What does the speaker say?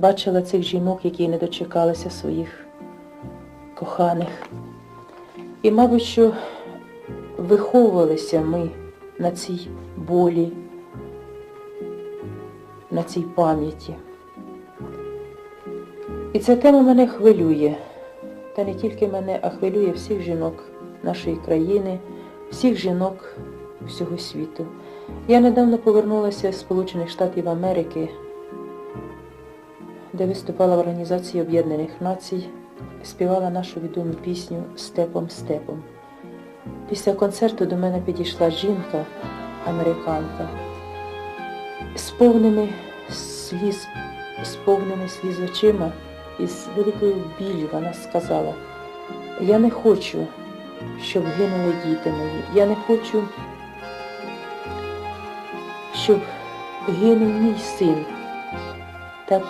бачила цих жінок, які не дочекалися своїх коханих. І, мабуть, що виховувалися ми на цій болі, на цій пам'яті. І ця тема мене хвилює. Та не тільки мене, а хвилює всіх жінок нашої країни, всіх жінок всього світу. Я недавно повернулася з Сполучених Штатів Америки, де виступала в Організації Об'єднаних Націй, співала нашу відому пісню Степом Степом. Після концерту до мене підійшла жінка, американка, з повними сліз, з повними сліз очима і з великою біллю вона сказала, я не хочу, щоб гинули діти мої. Я не хочу, щоб гинув мій син, так